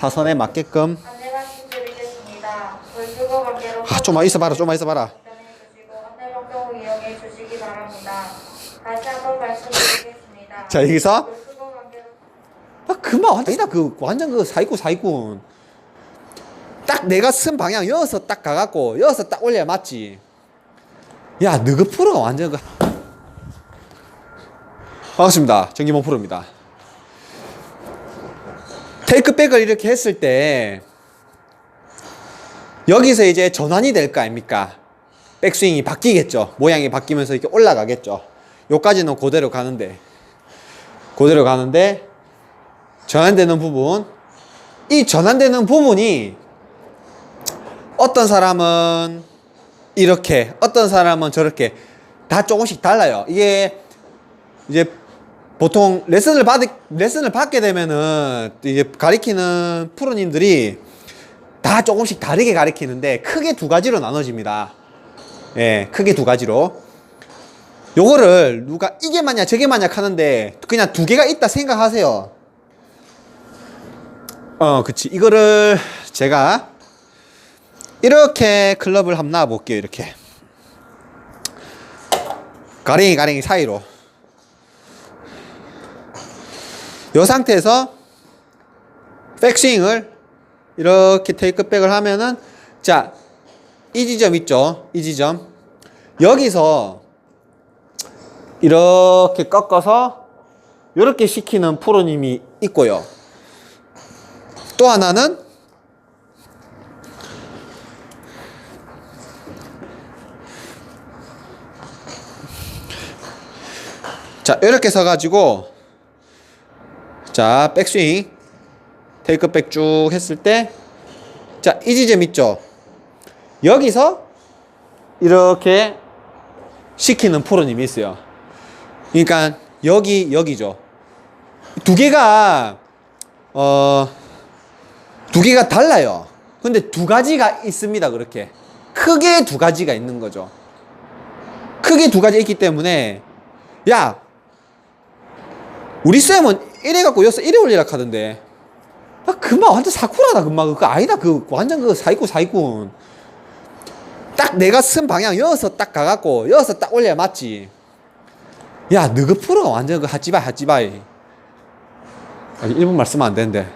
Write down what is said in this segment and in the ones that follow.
사선에 맞게끔. 아 좀만 있어봐라 좀만 있어봐라. 자 여기서. 아 그만 아니다 그 완전 그 사기꾼 사기꾼. 딱 내가 쓴 방향 여기서 딱 가갖고 여기서 딱 올려야 맞지? 야 너그 프로가 완전 그. 반갑습니다. 정기모 프로입니다 테이크백을 이렇게 했을 때 여기서 이제 전환이 될 거 아닙니까? 백스윙이 바뀌겠죠. 모양이 바뀌면서 이렇게 올라가겠죠. 요까지는 그대로 가는데 그대로 가는데 전환되는 부분 이 전환되는 부분이 어떤 사람은 이렇게 어떤 사람은 저렇게 다 조금씩 달라요. 이게 이제 보통 레슨을 받 레슨을 받게 되면은 이제 가리키는 프로님들이 다 조금씩 다르게 가리키는데 크게 두 가지로 나눠집니다 예 크게 두 가지로 요거를 누가 이게 맞냐 저게 맞냐 하는데 그냥 두 개가 있다 생각하세요 어, 그치. 이거를 제가 이렇게 클럽을 한번 놔볼게요. 이렇게. 가랭이 가랭이 사이로. 이 상태에서 백스윙을 이렇게 테이크백을 하면은 자, 이 지점 있죠? 이 지점. 여기서 이렇게 꺾어서 이렇게 시키는 프로님이 있고요. 또 하나는 자 이렇게 서가지고 자 백스윙 테이크백 쭉 했을 때 자 이 지점 있죠 여기서 이렇게 시키는 프로님이 있어요 그러니까 여기 여기죠 두 개가 어 두 개가 달라요. 근데 두 가지가 있습니다. 그렇게 크게 두 가지가 있는 거죠. 크게 두 가지 있기 때문에 야 우리 쌤은 이래 갖고 여기서 이래 올리라 하던데. 아 그만 완전 사쿠라다 금방. 그거 아니다 그 완전 그 사기꾼 사기꾼. 딱 내가 쓴 방향 여기서 딱 가갖고 여기서 딱 올려야 맞지. 야 너그 프로가 완전 그 하찌바이 하찌바이. 아, 일본 말 쓰면 안 되는데.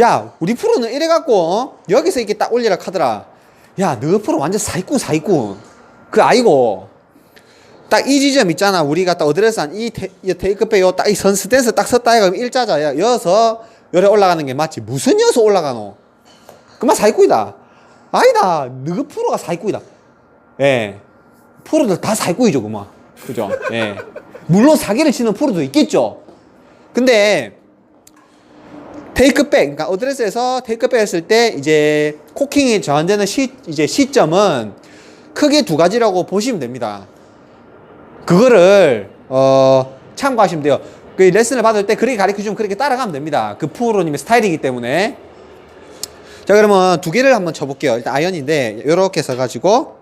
야 우리 프로는 이래갖고 어? 여기서 이렇게 딱 올리라 카더라. 야 너 프로 완전 사기꾼 사기꾼 그 아이고 딱 이 지점 있잖아. 우리가 딱 어드레스 한 이 테 이크백 요 딱 이 선스탠스 딱 섰다 해가 일자자 야. 여서 열에 올라가는 게 맞지? 무슨 여서 올라가노? 그만 사기꾼이다. 아니다. 너 프로가 사기꾼이다. 예. 프로들 다 사기꾼이죠 그만. 그죠? 예. 물론 사기를 치는 프로도 있겠죠. 근데 테이크백, 그러니까 어드레스에서 테이크백 했을 때 이제 코킹이 저한되는 시, 이제 시점은 크게 두 가지라고 보시면 됩니다. 그거를 어, 참고하시면 돼요. 그 레슨을 받을 때 그렇게 가르쳐 주면 그렇게 따라가면 됩니다. 그 프로님의 스타일이기 때문에. 자, 그러면 두 개를 한번 쳐볼게요. 일단 아이언인데 이렇게 써가지고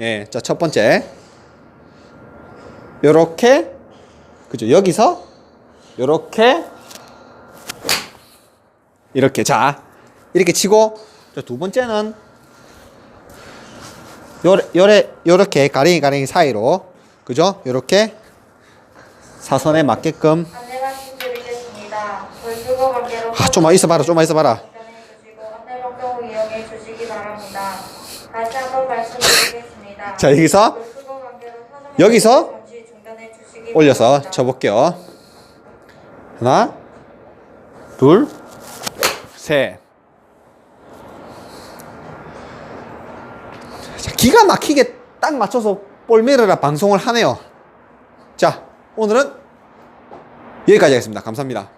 예, 자첫 번째 요렇게 그죠? 여기서 요렇게 이렇게 자 이렇게 치고 자, 두 번째는 요래 요래 요렇게 가랭이 가랭이 사이로. 그죠? 요렇게 사선에 맞게끔. 아 좀만 있어봐라 좀만 있어봐라. 자 여기서? 여기서? 올려서. 쳐볼게요. 하나 둘 셋 자, 기가 막히게 딱 맞춰서 볼메르라 방송을 하네요. 자 오늘은 여기까지 하겠습니다. 감사합니다